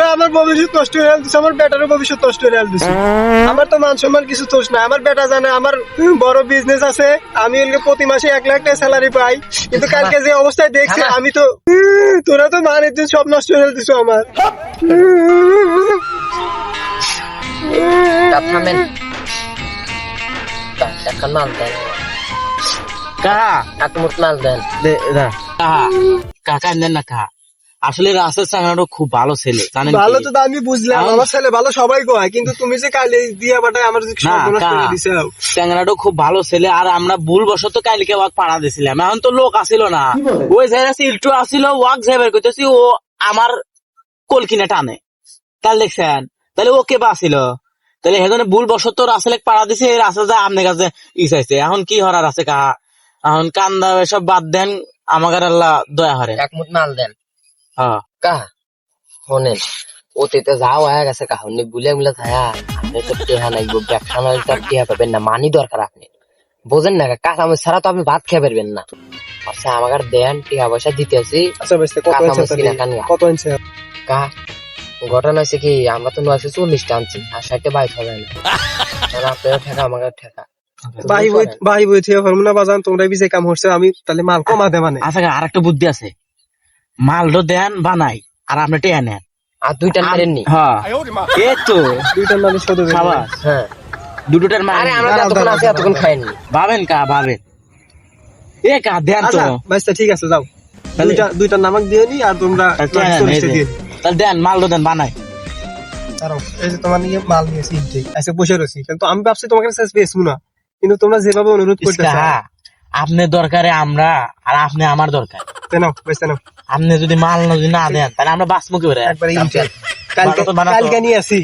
তোরা আমার ভবিষ্যৎ নষ্ট হয়ে আমার বেটারও ভবিষ্যৎ নষ্ট হয়ে আমার তো মান সম্মান কিছু দোষ না আমার বেটা জানে আমার বড় বিজনেস আছে আমি ওকে প্রতি মাসে এক লাখ টাকা স্যালারি পাই কিন্তু কালকে যে অবস্থায় দেখছি আমি তো তোরা তো মানে তুই সব নষ্ট হয়ে আমার। তা, মাল দেন। কাহা? মাল কাকা নেন না কাহা? আসলে রাসেল চাঙ্গাটো খুব ভালো ছেলে জানেন ভালো তো আমি বুঝলাম আমার ছেলে ভালো সবাই কয় কিন্তু তুমি যে কালে দিয়া বাটায় আমার কা- খুব ভালো ছেলে আর আমরা ভুল বশত কালকে ওয়াক পাড়া দিছিলাম। এখন তো লোক আসিল না। ওই জায়গা সিলটু আসিল ওয়াক যাইবার কইতেছি ও আমার কলকিনে টানে। তাহলে দেখছেন তাহলে ও কে বা আসিল? তাহলে সেখানে ভুল বশত রাসেলে পাড়া দিছে এই রাসেল যা আপনার কাছে ইসাইছে এখন কি হরার আছে কাহা? এখন কান্দা সব বাদ দেন আমাকে আল্লাহ দয়া হরে এক মুঠ মাল দেন। কাহা শোনেন অতীতে যাও হয়ে গেছে কাহনি বুলে বুলে থায়া আপনি তো টেহা নাইব ব্যবসা নয় তো আর টেহা পাবেন না মানি দরকার আপনি। বোঝেন না কাঁচা ছাড়া তো আপনি ভাত খেয়ে পারবেন না। আচ্ছা আমাকে দেন পয়সা দিতে আচ্ছা। কত কা ঘটনা হচ্ছে কি আমরা তো নয়শো চল্লিশটা আনছি আর ষাটটা বাইক হবে না। আপনার ঠেকা আমাকে ঠেকা। ভাই বই ভাই বই থেকে ফর্মুলা বাজান তোমরা বিজে কাম হচ্ছে আমি তাহলে মাল কমা দে মানে। আচ্ছা আর একটা বুদ্ধি আছে। মালটো দেন বানাই আর আপনি টেয়া নেন। আর দুইটা মারেননি? হ্যাঁ। এই তো। দুইটার নামে শোধ খাবার। হ্যাঁ। দুটোটার মাল আরে আমরা যতক্ষণ আছি এতক্ষণ খাইনি। ভাবেন কা ভাবেন। এ কা দেন তো। আচ্ছা ঠিক আছে যাও। দুইটা দুইটা নামাক দিয়ে নি আর তোমরা তাহলে দেন মালটো দেন বানাই এই যে তোমার নিয়ে মাল নিয়েছি ঠিক আছে বসে রয়েছি। কিন্তু আমি ভাবছি তোমার কাছে বেচবো না। কিন্তু তোমরা যেভাবে অনুরোধ করতেছো ইসকা, আপনি দরকারে আমরা আর আপনি আমার দরকার। নাও বেচতে নাও আপনি যদি মাল যদি না দেন তাহলে আমরা একবারে কালকে নিয়ে আসি।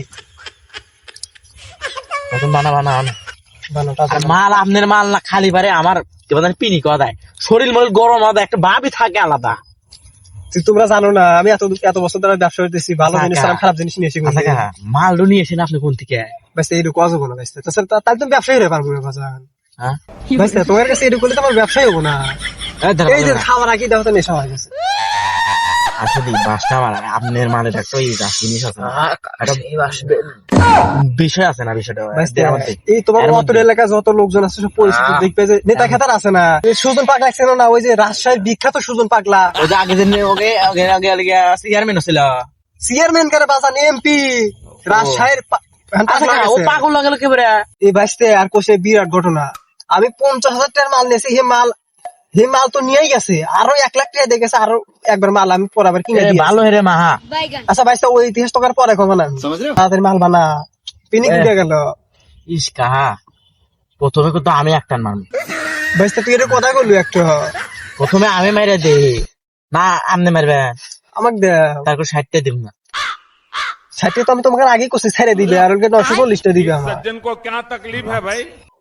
নতুন বানা বানা আনো। মাল আপনার মাল না খালি পারে আমার পিনি দেয় শরীর মনে গরম একটা ভাবই থাকে আলাদা। তোমরা জানো না আমি এত এত বছর ধরে ব্যবসা করতেছি ভালো জিনিস ছাড়া খারাপ জিনিস নিয়ে এসে আচ্ছা মালটো নিয়ে এসেন আপনি কোন থেকে? ব্যস্ত এইটুকু অযোগ্য না ব্যস্ত। তাহলে তুমি ব্যবসায়ী হয়ে পারব হ্যাঁ? ব্যস্ত তোমার কাছে এটুকু করলে তো আমার ব্যবসায়ী হব না। এই যে খাবার আগে দেখো তো নেশা হয়ে গেছে। বাসটা মারা আপনার মানে একটা ওই জিনিস আছে না। এই আসবে বিষয় আছে না বিষয়টা ব্যস্ত দেওয়ার মধ্যে। এই তোমার এর এলাকা যত লোকজন আছে সব পরিস্থিতি দেখবে যে নেতা খেতার আছে না। সুজন পাগলা ছিল না ওই যে রাজশাহীর বিখ্যাত সুজন পাগলা। ওই যে আগে ওকে আগে চেয়ারম্যান ছিল। চেয়ারম্যান করে বাজান এমপি রাজশাহীর এখন আচ্ছা পাগলা কাকা, ও পাগল লাগল এই আর কোষে বিরাট ঘটনা। আমি পঞ্চাশ হাজার টাকার মাল নিয়েছি মাল মাল তো নিয়েই গেছে। আরও এক লাখ টাকা দিয়ে গেছে আরও একবার মাল আমি পরে আবার কিনে দিই ভালো হেরে মাহা। আচ্ছা ভাই ওই ইতিহাস পরে কখন আমি তাদের মাল বানা। পিনি কিনে গেল। ইস কাহা প্রথমে তো আমি একটা মাল ভাই তুই এর কথা করলি একটা। প্রথমে আমি মেরে দে না আমনে মারবে আমাকে দে। তারপর ষাটটা দিব না। ষাটটা তো আমি তোমাকে আগে কোশিশ ছেড়ে দিবে। আর ওকে নশো চল্লিশটা দিবে আমার সজ্জন কো কেনা তকলিফ হ্যাঁ ভাই?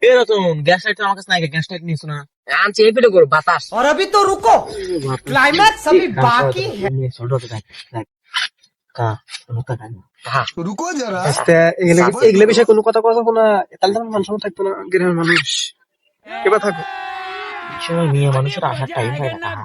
এরকম গ্যাস লাইট আমার কাছে নাই গ্যাস লাইট নিস না। আনছি এই পেটে করো বাতাস और अभी तो रुको क्लाइमैक्स अभी बाकी है হ্যাঁ বাইসটা এগুলো এগুলো বিষয়ে কোনো কথা কথা না তাহলে তো আমার মান সম্মান থাকতো না গ্রামের মানুষ এবার থাকো সময় মেয়ে মানুষের আসার টাইম হয় না কাহা